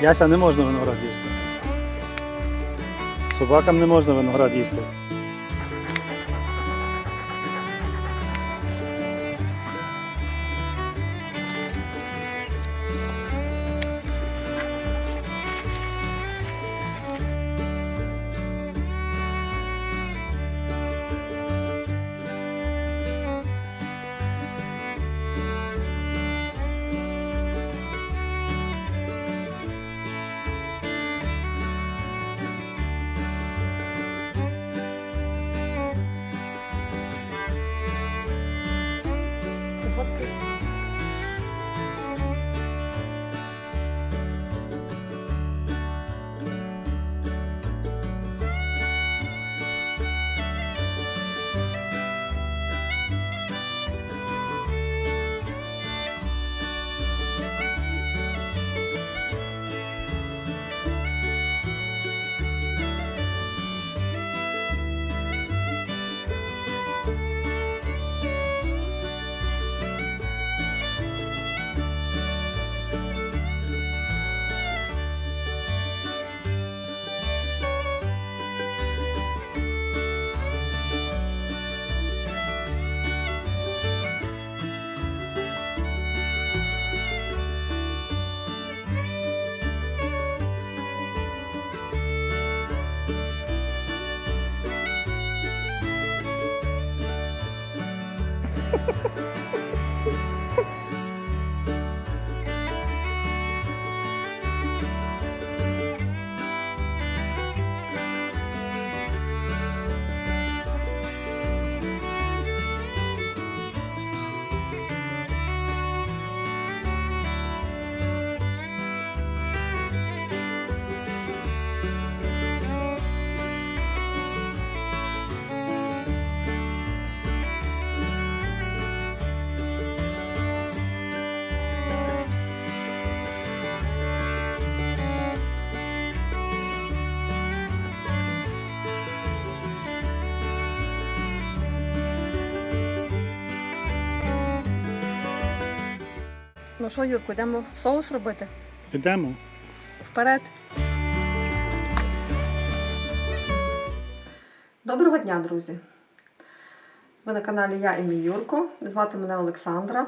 Яся не можна виноград їсти. Собакам не можна виноград їсти. Ну що, Юрку, йдемо соус робити? Ідемо. Вперед. Доброго дня, друзі! Ви на каналі Я і мій Юрко. Звати мене Олександра.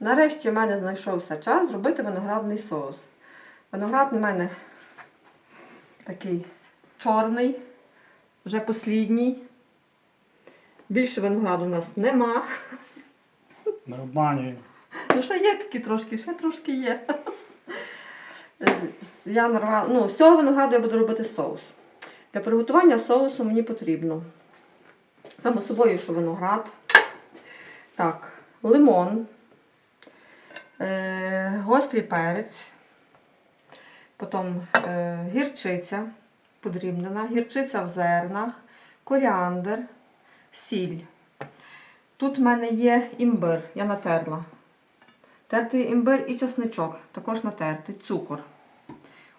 Нарешті в мене знайшовся час зробити виноградний соус. Виноград у мене такий чорний, вже послідній. Більше винограду у нас нема. Не обманюю. Ну, ще є такі трошки, ще трошки є. Я нарвала, ну, з цього винограду я буду робити соус. Для приготування соусу мені потрібно само собою, що виноград, так, лимон, е, гострий перець, потім е, гірчиця подрібнена, гірчиця в зернах, коріандр, сіль. Тут в мене є імбир, я натерла. Тертий імбир і чесничок, також натертий, цукор,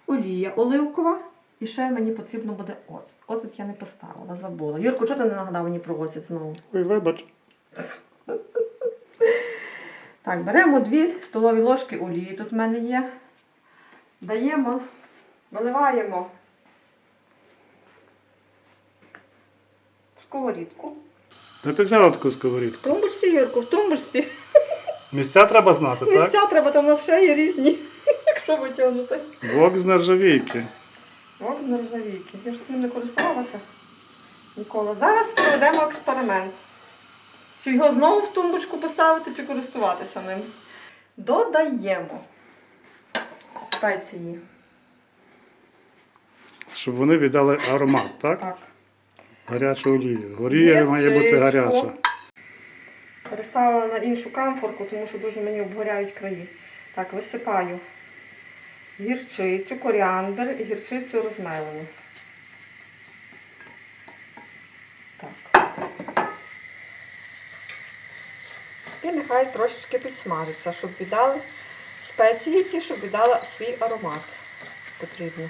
олія оливкова. І ще мені потрібно буде оцет. Оцет я не поставила, забула. Юрко, чого ти не нагадав мені про оцет знову? Ой, вибач. Так, беремо дві столові ложки олії, тут в мене є. Даємо, виливаємо сковорідку. Де ти взяла таку В сковорідку? тумбочці, Юрку, в тумбочці. Місця треба знати, так? Місця треба, там у нас ще є різні, якщо витягнути. Вок з нержавійки. От з нержавійки. Я ж цим не користувалася ніколи. Зараз проведемо експеримент. Чи його знову в тумбочку поставити, чи користуватися ним. Додаємо спеції. Щоб вони віддали аромат, так? Так. Гарячу олію. Олія має бути гаряча. Переставила на іншу камфорку, тому що дуже мені обгоряють краї. Так, висипаю гірчицю, коріандр і гірчицю розмелену. Так. І нехай трошечки підсмажиться, щоб віддали спеції ці, щоб віддала свій аромат. Потрібно.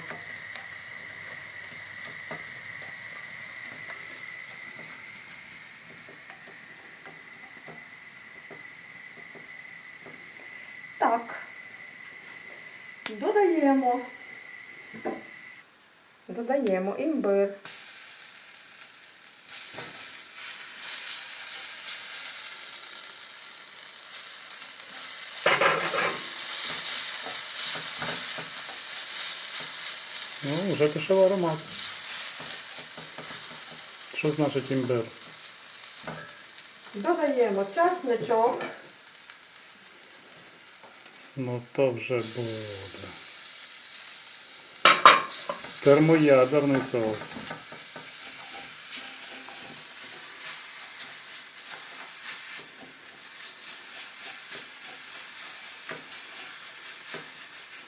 Так. Додаємо. Додаємо імбир. Ну, вже пішов аромат. Що значить імбир? Додаємо часничок. Ну то вже буде. Термоядерний соус.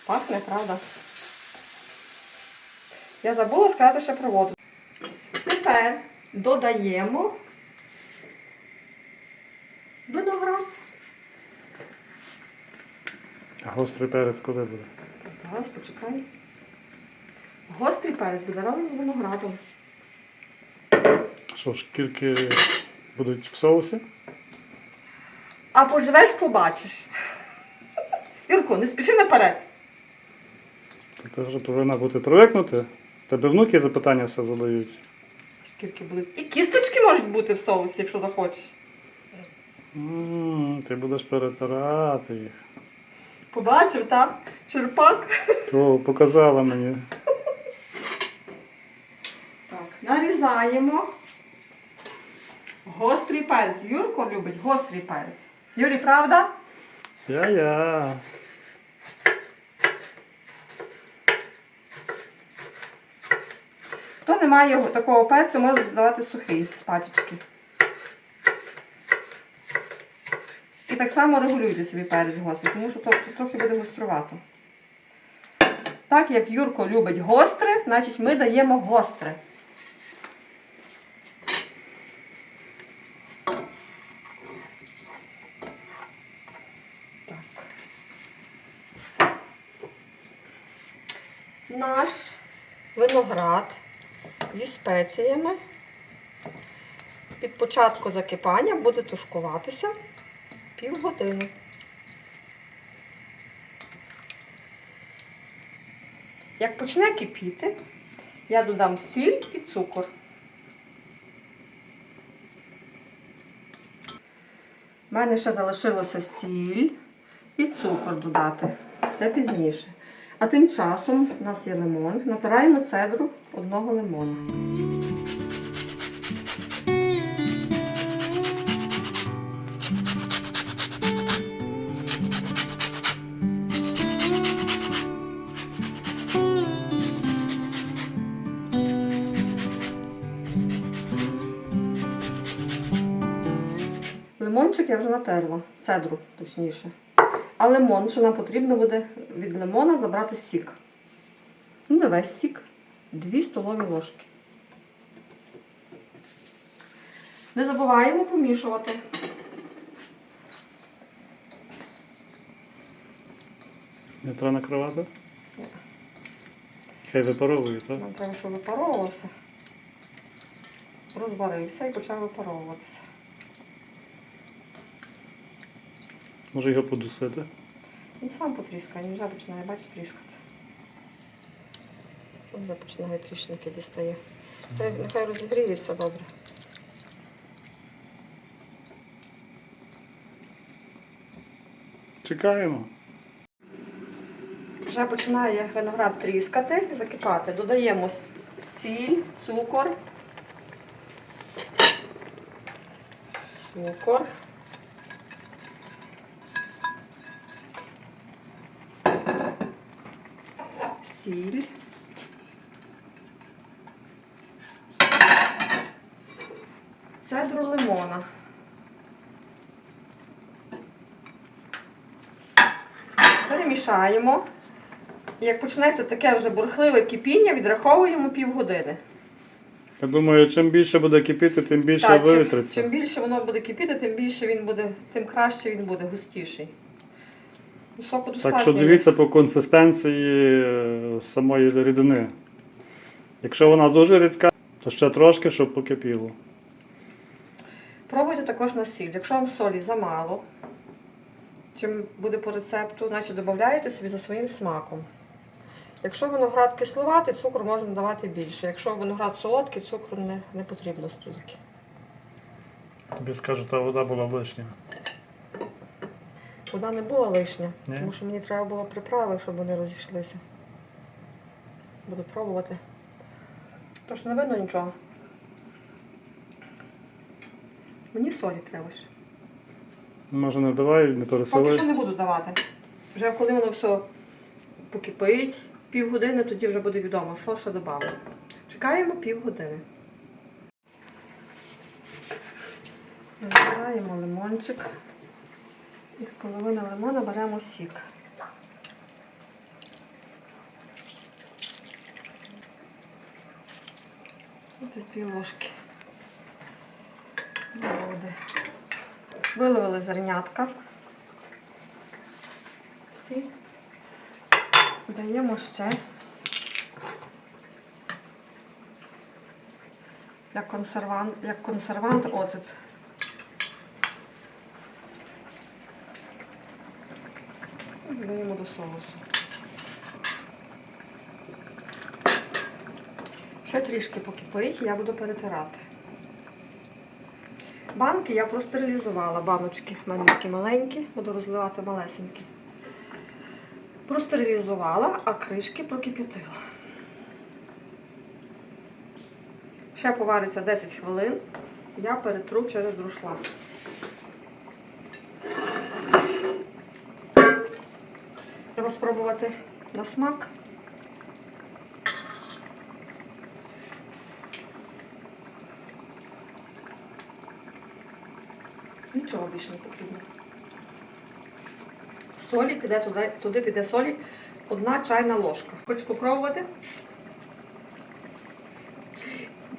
Пахне, правда? Я забула сказати ще про воду. Тепер додаємо виноград. А гострий перець коли буде? Зараз почекай. Гострий перець буде разом з виноградом. Що, шкірки будуть в соусі? А поживеш, побачиш. Ірко, не спіши наперед. Ти вже повинна бути привикнути. Тебе внуки запитання все задають. Шкірки будуть. І кісточки можуть бути в соусі, якщо захочеш. М, Ти будеш перетирати їх. Побачив, так? Черпак. О, показала мені. Так, нарізаємо. Гострий перець. Юрко любить гострий перець. Юрій, правда? Я-я. Хто не має такого перцю, може додавати сухий з пачечки. І так само регулюйте собі перець гострий, тому що трохи буде гострувато. Так як Юрко любить гостре, значить ми даємо гостре. Так. Наш виноград зі спеціями під початку закипання буде тушкуватися півгодини. Як почне кипіти, я додам сіль і цукор. У мене ще залишилося сіль і цукор додати. Це пізніше. А тим часом у нас є лимон. Натираємо цедру одного лимона. Лимончик я вже натерла, цедру точніше. А лимон, що нам потрібно буде від лимона забрати сік. Ну, не весь сік. 2 столові ложки. Не забуваємо помішувати. Не треба накривати? Ні. Хай випаровує, так? Нам треба, щоб випаровувався. Розварився і почав випаровуватися. Може його подусити. Він сам потріскає, він вже починає, бачиш, тріскати. Він вже починає тріщинки дістає. Та Нехай розігріється добре. Чекаємо. Вже починає виноград тріскати, закипати. Додаємо сіль, цукор. Цукор. Сіль. Цедру лимона. Перемішаємо. Як почнеться таке вже бурхливе кипіння, відраховуємо півгодини. Я думаю, чим більше буде кипіти, тим більше Та, чим, чим більше воно буде кипіти, тим більше він буде, тим краще він буде густіший. Соку достатньо. Так що дивіться по консистенції е, самої рідини. Якщо вона дуже рідка, то ще трошки, щоб покипіло. Пробуйте також на сіль. Якщо вам солі замало, чим буде по рецепту, значить додаєте собі за своїм смаком. Якщо виноград кисловатий, цукру можна давати більше. Якщо виноград солодкий, цукру не, не потрібно стільки. Тобі скажу, та вода була лишня. Вода не була лишня, Ні? тому що мені треба було приправи, щоб вони розійшлися. Буду пробувати. Тож не видно нічого. Мені солі треба ще. Може не давай, не Поки пересилай. що не буду давати. Вже коли воно все покипить, півгодини, тоді вже буде відомо, що ще додати. Чекаємо півгодини. Вибираємо лимончик. І з половини лимона беремо сік. Ось дві ложки. Води. Виливали зернятка. Всі. Даємо ще. Як консервант, як консервант оцет. Додаємо до соусу. Ще трішки покипить, я буду перетирати. Банки я простерилізувала, баночки такі маленькі, буду розливати малесенькі. Простерилізувала, а кришки прокип'ятила. Ще повариться 10 хвилин, я перетру через друшлаг. Спробувати на смак. Нічого більше не потрібно. Солі піде туди, туди піде солі одна чайна ложка. Хочеш попробувати?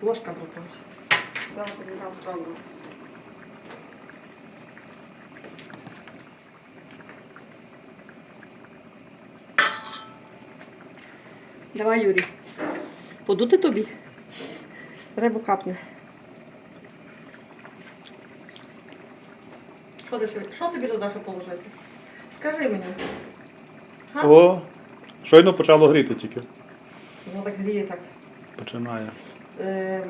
Ложка брудна. Зараз дам спробую. Давай, Юрій. Подути тобі? Рибу капне. Що, ти, що тобі туди ще положити? Скажи мені. Га? О, щойно почало гріти тільки. Ну так гріє так. Починає. Е,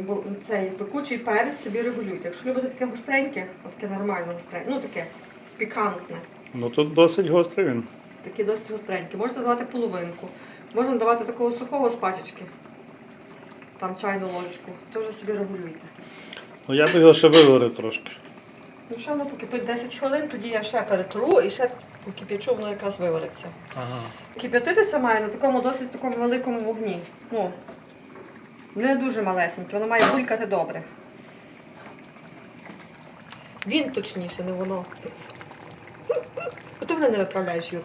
цей пекучий перець собі регулюйте. Якщо любите таке гостреньке, от таке нормально гостреньке, ну таке пікантне, Ну тут досить гострий він. таке досить гостреньке. Можна давати половинку. Можна давати такого сухого з пачечки. Там чайну ложечку. Теж собі регулюйте. Ну я би його ще виварив трошки. Ну ще воно покипить 10 хвилин, тоді я ще перетру і ще покипячу, воно якраз вивариться. Ага. Кип'ятитися має на такому досить такому великому вогні. Ну, не дуже малесеньке, воно має булькати добре. Він точніше, не воно. А ти мене не виправляєш, Юр.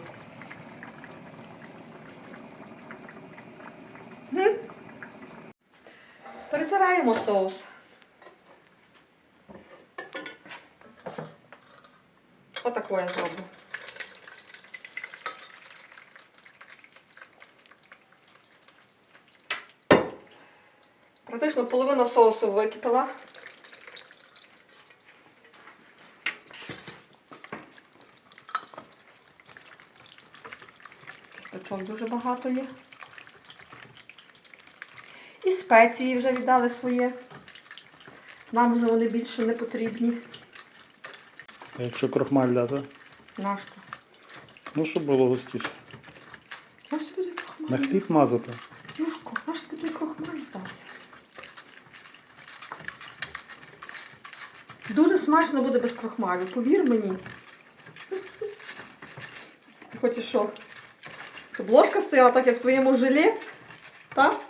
Перетираємо соус. Отако я зроблю. Практично половина соусу википіла. Кісточок дуже багато є. Спеції вже віддали своє. Нам вже вони більше не потрібні. А якщо крохмаль дати? Нащо? Ну, щоб було густіше. Наш тобі крохмаль? На хліб мазати. Юшко, наш тобі крохмаль здався? Дуже смачно буде без крохмалю, повір мені. Ти хочеш що? Щоб ложка стояла так, як в твоєму желі? Так?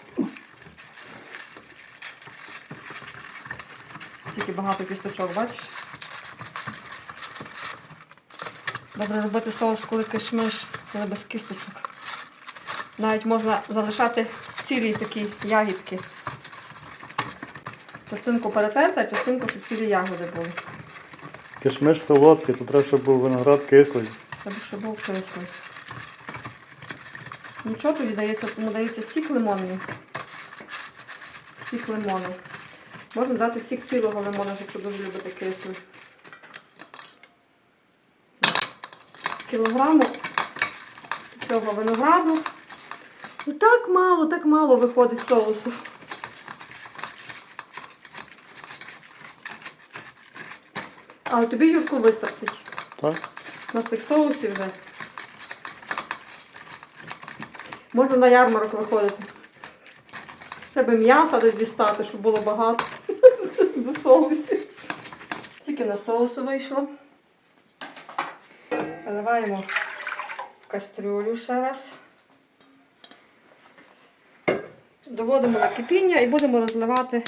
Тільки багато кісточок, бачиш? Добре робити соус, коли кишмиш, коли без кісточок. Навіть можна залишати цілі такі ягідки. Частинку перетерти, а частинку, щоб цілі ягоди були. Кишмиш солодкий, то треба, щоб був виноград кислий. Треба, щоб був кислий. Нічого тоді дається, тому дається сік лимонний. Сік лимону. Можна дати сік цілого лимона, якщо дуже любите кислий. З кілограму цього винограду Ну, Так мало, так мало виходить соусу. А тобі Юрку вистачить. Так? На тих соусів вже. Можна на ярмарок виходити. Треба м'яса десь дістати, щоб було багато. До соусів. Стільки на соусу вийшло. Наливаємо в кастрюлю ще раз. Доводимо на кипіння і будемо розливати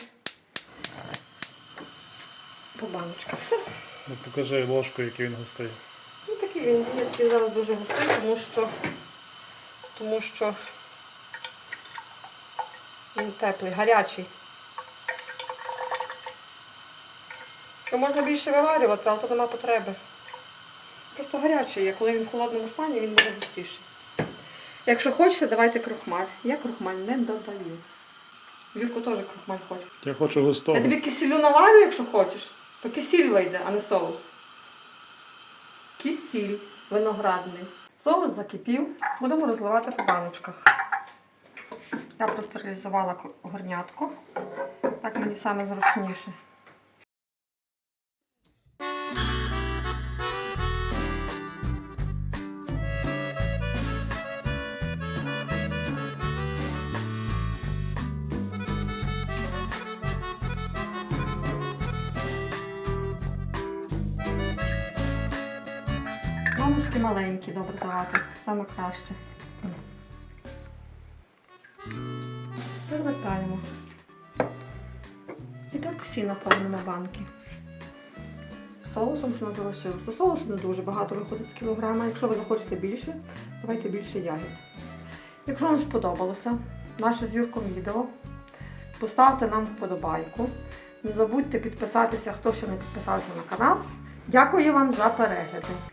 по баночках. Все. Ну, покажи ложку, який він густий. Ну такий він, він такий зараз дуже густий, тому що, тому що він теплий, гарячий. То можна більше виварювати, але то нема потреби. Просто гарячий є, коли він в холодному стані, він буде густіший. Якщо хочете, давайте крохмаль. Я крохмаль не додаю. Вірку теж крохмаль хоче. Я хочу густого. Я тобі кисілю наварю, якщо хочеш, то кисіль вийде, а не соус. Кисіль виноградний. Соус закипів. Будемо розливати по баночках. Я простерилізувала ко- горнятку. Так мені саме зручніше. Давати. Саме краще. Перевертаємо. І так всі наповнимо банки. Соусом що не залишилося. Соусу не дуже багато виходить з кілограма. Якщо ви захочете більше, давайте більше ягід. Якщо вам сподобалося наше з Юрком відео, поставте нам вподобайку. Не забудьте підписатися, хто ще не підписався на канал. Дякую вам за перегляди.